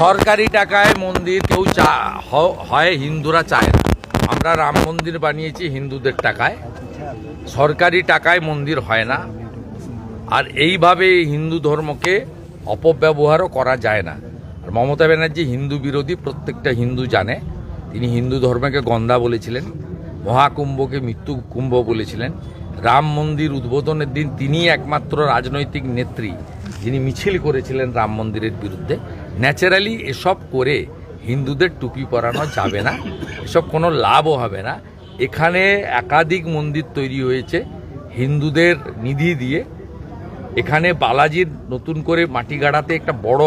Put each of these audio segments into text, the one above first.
সরকারি টাকায় মন্দির কেউ চা হয় হিন্দুরা চায় না। আমরা রাম মন্দির বানিয়েছি হিন্দুদের টাকায়। সরকারি টাকায় মন্দির হয় না। আর এইভাবে হিন্দু ধর্মকে অপব্যবহারও করা যায় না। আর মমতা ব্যানার্জি হিন্দু বিরোধী, প্রত্যেকটা হিন্দু জানে। তিনি হিন্দু ধর্মকে গন্দা বলেছিলেন, মহাকুম্ভকে মৃত্যু কুম্ভ বলেছিলেন। রাম মন্দির উদ্বোধনের দিন তিনিই একমাত্র রাজনৈতিক নেত্রী যিনি মিছিল করেছিলেন রাম মন্দিরের বিরুদ্ধে। ন্যাচারালি এসব করে হিন্দুদের টুপি পরানো যাবে না, এসব কোনো লাভও হবে না। এখানে একাধিক মন্দির তৈরি হয়েছে, হিন্দুদের নিধি দিয়ে। এখানে বালাজির নতুন করে মাটি গাড়াতে একটা বড়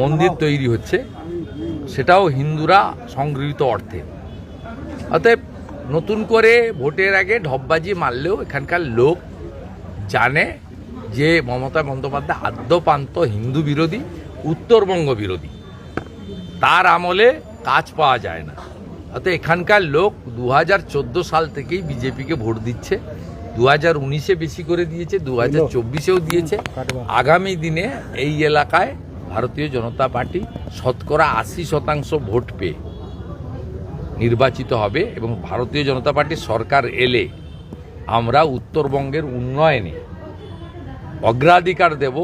মন্দির তৈরি হচ্ছে, সেটাও হিন্দুরা সংগৃহীত অর্থে। অতএব নতুন করে ভোটের আগে ঢপবাজি মারলেও এখানকার লোক জানে যে মমতা বন্দ্যোপাধ্যায় আদ্যপান্ত হিন্দু বিরোধী উত্তরবঙ্গ বিরোধী। তার আমলে কাজ পাওয়া যায় না। অত এখানকার লোক দু হাজার চোদ্দ সাল থেকেই বিজেপিকে ভোট দিচ্ছে। দু হাজার উনিশে বেশি করে দিয়েছে দু হাজার চব্বিশেও দিয়েছে। আগামী দিনে এই এলাকায় ভারতীয় জনতা পার্টি শতকরা আশি শতাংশ ভোট পেয়ে নির্বাচিত হবে এবং ভারতীয় জনতা পার্টির সরকার এলে আমরা উত্তরবঙ্গের উন্নয়নে অগ্রাধিকার দেব